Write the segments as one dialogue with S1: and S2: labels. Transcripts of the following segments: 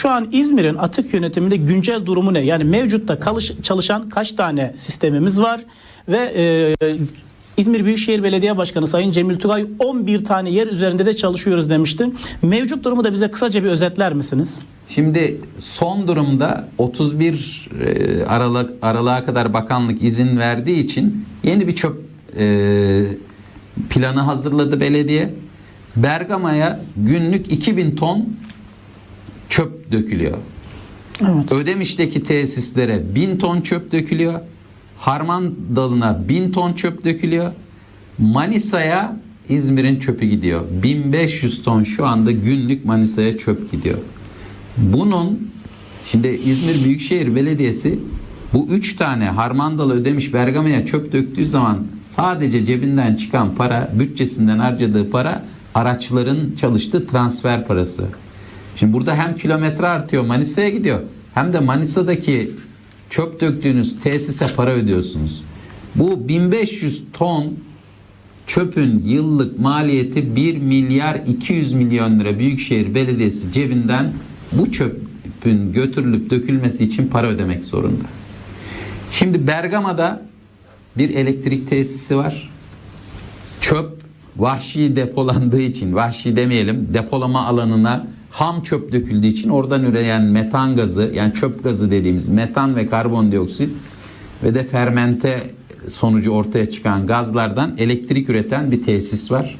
S1: Şu an İzmir'in atık yönetiminde güncel durumu ne? Yani mevcutta kalış- çalışan kaç tane sistemimiz var ve e, İzmir Büyükşehir Belediye Başkanı Sayın Cemil Tugay 11 tane yer üzerinde de çalışıyoruz demişti. Mevcut durumu da bize kısaca bir özetler misiniz?
S2: Şimdi son durumda 31 e, Aralık Aralık'a kadar bakanlık izin verdiği için yeni bir çöp e, planı hazırladı belediye. Bergama'ya günlük 2000 ton çöp dökülüyor.
S1: Evet.
S2: Ödemiş'teki tesislere 1000 ton çöp dökülüyor. Harman dalına 1000 ton çöp dökülüyor. Manisa'ya İzmir'in çöpü gidiyor. 1500 ton şu anda günlük Manisa'ya çöp gidiyor. Bunun şimdi İzmir Büyükşehir Belediyesi bu üç tane Harmandalı ödemiş Bergama'ya çöp döktüğü zaman sadece cebinden çıkan para, bütçesinden harcadığı para araçların çalıştığı transfer parası. Şimdi burada hem kilometre artıyor Manisa'ya gidiyor hem de Manisa'daki çöp döktüğünüz tesise para ödüyorsunuz. Bu 1500 ton çöpün yıllık maliyeti 1 milyar 200 milyon lira Büyükşehir Belediyesi cebinden bu çöpün götürülüp dökülmesi için para ödemek zorunda. Şimdi Bergama'da bir elektrik tesisi var. Çöp vahşi depolandığı için, vahşi demeyelim, depolama alanına ham çöp döküldüğü için oradan üreyen metan gazı, yani çöp gazı dediğimiz metan ve karbondioksit ve de fermente sonucu ortaya çıkan gazlardan elektrik üreten bir tesis var.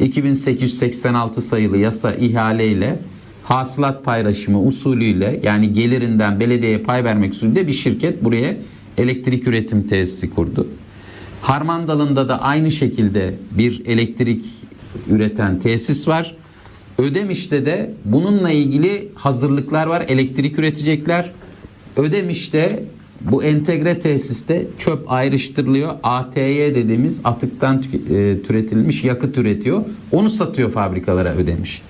S2: 2886 sayılı yasa ihaleyle hasılat paylaşımı usulüyle yani gelirinden belediyeye pay vermek usulüyle bir şirket buraya elektrik üretim tesisi kurdu. Harman dalında da aynı şekilde bir elektrik üreten tesis var. Ödemiş'te de bununla ilgili hazırlıklar var. Elektrik üretecekler. Ödemiş'te bu entegre tesiste çöp ayrıştırılıyor. ATY dediğimiz atıktan e, türetilmiş yakıt üretiyor. Onu satıyor fabrikalara Ödemiş.